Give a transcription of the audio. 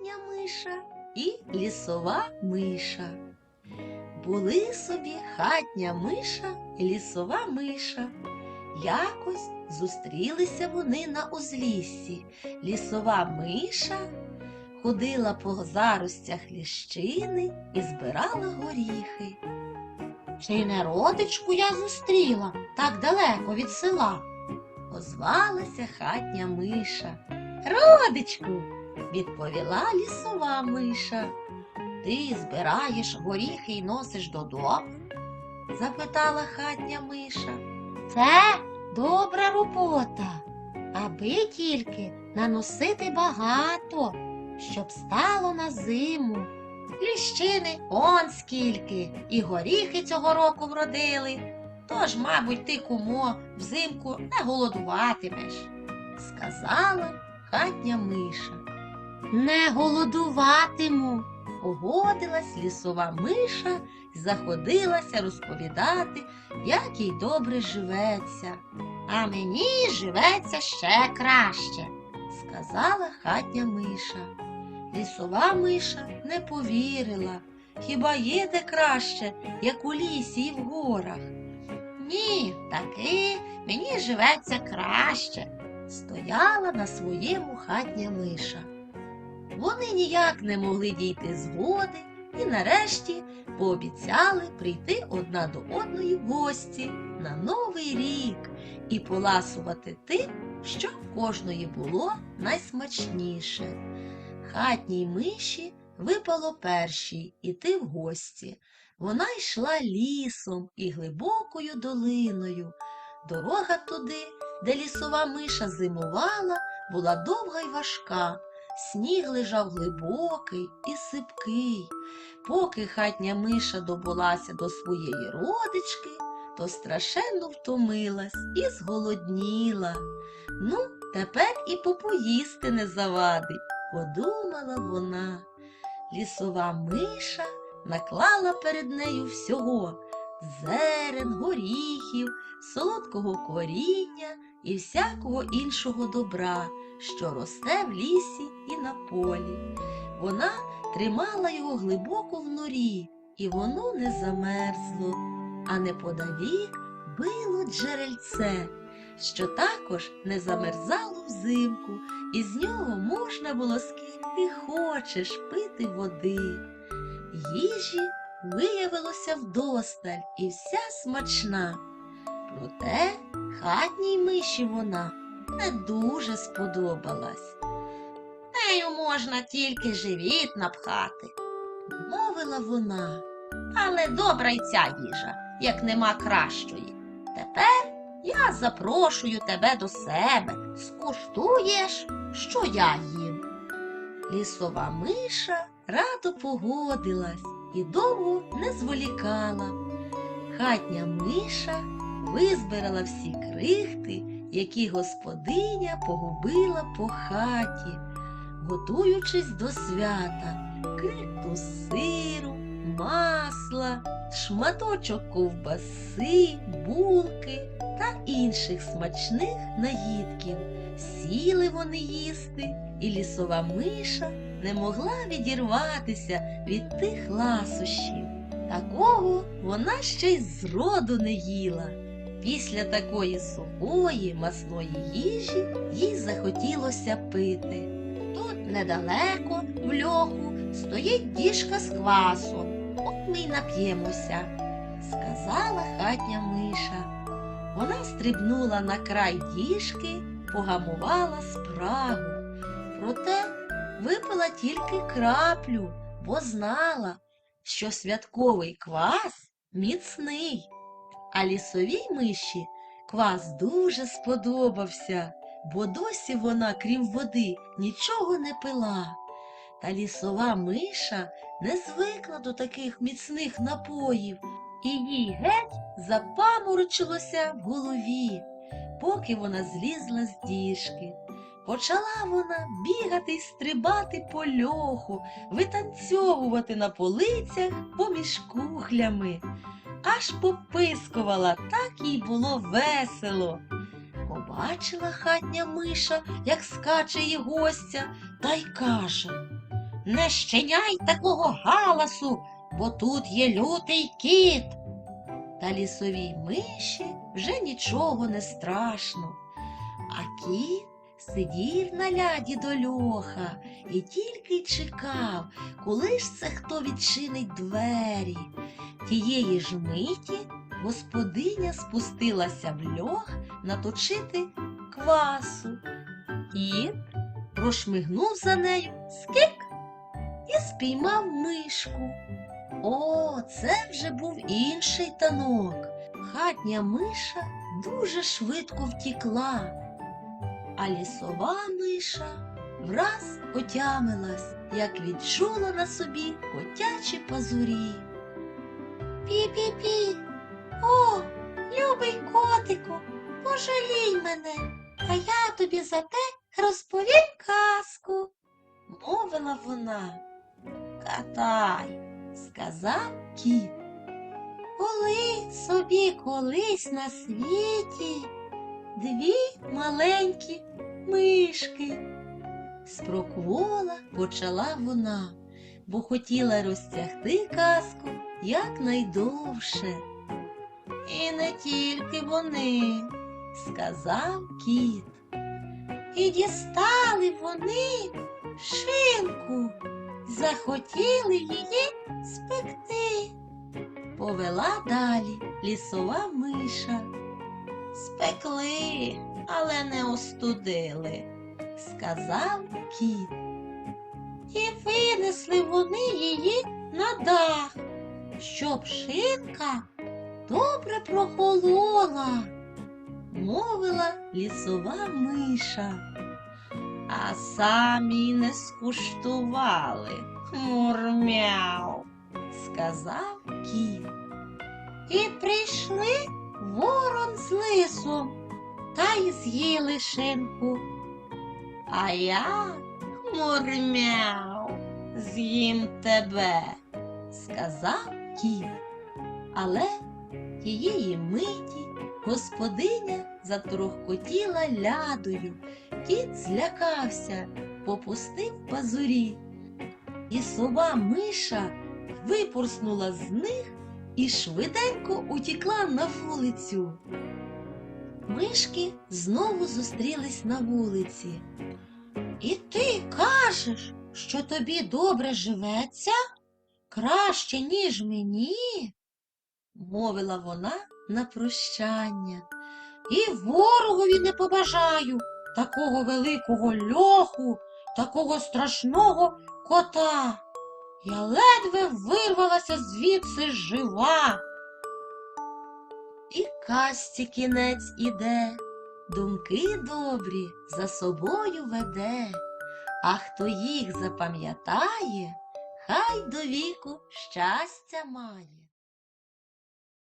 хатня миша і лісова миша. Були собі хатня миша і лісова миша. Якось зустрілися вони на узліссі. Лісова миша ходила по заростях ліщини і збирала горіхи. Чи не родичку я зустріла так далеко від села? Озвалася хатня миша. Родичку, відповіла лісова миша. Ти збираєш горіхи й носиш додому? запитала хатня миша. Це добра робота, аби тільки наносити багато, щоб стало на зиму. Ліщини он скільки, і горіхи цього року вродили. Тож, мабуть, ти, кумо, взимку не голодуватимеш, сказала хатня миша. Не голодуватиму, погодилась лісова миша і заходилася розповідати, як їй добре живеться. А мені живеться ще краще, сказала хатня миша. Лісова миша не повірила. Хіба є де краще, як у лісі і в горах? Ні, таки мені живеться краще, стояла на своєму хатня миша. Вони ніяк не могли дійти згоди і нарешті пообіцяли прийти одна до одної в гості на Новий рік і поласувати тим, що в кожної було найсмачніше. Хатній миші випало першій іти в гості. Вона йшла лісом і глибокою долиною. Дорога туди, де лісова миша зимувала, була довга й важка. Сніг лежав глибокий і сипкий. Поки хатня миша добулася до своєї родички, то страшенно втомилась і зголодніла. Ну, тепер і попоїсти не завадить, подумала вона. Лісова миша наклала перед нею всього зерен, горіхів, солодкого коріння і всякого іншого добра, що росте в лісі і на полі. Вона тримала його глибоко в норі, і воно не замерзло, а неподалік било джерельце, що також не замерзало взимку, і з нього можна було скільки хочеш пити води. Їжі виявилося вдосталь і вся смачна. Проте хатній миші вона не дуже сподобалась. Нею можна тільки живіт напхати, мовила вона. Але добра й ця їжа, як нема кращої. Тепер я запрошую тебе до себе. Скуштуєш, що я їм. Лісова миша радо погодилась і довго не зволікала. Хатня миша визбирала всі крихти, які господиня погубила по хаті, готуючись до свята, крихту сиру, масла, шматочок ковбаси, булки та інших смачних наїдків. Сіли вони їсти, і лісова миша не могла відірватися від тих ласощів. Такого вона ще й зроду не їла. Після такої сухої масної їжі їй захотілося пити. Тут недалеко, в льоху, стоїть діжка з квасом. От ми й нап'ємося, сказала хатня миша. Вона стрибнула на край діжки, погамувала спрагу. Проте випила тільки краплю, бо знала, що святковий квас міцний. А лісовій миші квас дуже сподобався, бо досі вона, крім води, нічого не пила. Та лісова миша не звикла до таких міцних напоїв, і їй геть запаморочилося в голові, поки вона злізла з діжки. Почала вона бігати й стрибати по льоху, витанцьовувати на полицях поміж кухлями. Аж попискувала, так їй було весело. Побачила хатня миша, як скаче її гостя, та й каже не щиняй такого галасу, бо тут є лютий кіт. Та лісовій миші вже нічого не страшно. А кіт сидів на ляді до льоха і тільки чекав, коли ж це хто відчинить двері. Тієї ж миті господиня спустилася в льох наточити квасу. Кіт прошмигнув за нею скик і спіймав мишку. О, це вже був інший танок. Хатня миша дуже швидко втікла, а лісова миша враз отямилась, як відчула на собі котячі пазурі. Пі-пі-пі, о, любий котику, пожалій мене, а я тобі за те розповім казку, мовила вона. Катай, сказав кіт. Коли собі колись на світі дві маленькі мишки. Спроквола почала вона, бо хотіла розтягти казку якнайдовше. І не тільки вони, сказав кіт. І дістали вони шинку, захотіли її спекти. Повела далі лісова миша. Спекли, але не остудили, сказав кіт. І винесли вони її на дах, щоб шинка добре прохолола, мовила лісова миша. А самі не скуштували. Мурмяу, сказав кіт. І прийшли ворон з лисом та й з'їли шинку. А я, мурмяу, з'їм тебе, сказав кіт. Але тієї миті господиня заторохкотіла лядою. Кіт злякався, попустив пазурі. І сова миша випорснула з них і швиденько утікла на вулицю. Мишки знову зустрілись на вулиці. І ти кажеш, що тобі добре живеться? Краще, ніж мені, мовила вона на прощання. І ворогові не побажаю такого великого льоху, такого страшного кота. Я ледве вирвалася звідси жива. І касті кінець іде, думки добрі за собою веде, а хто їх запам'ятає, хай до віку щастя має.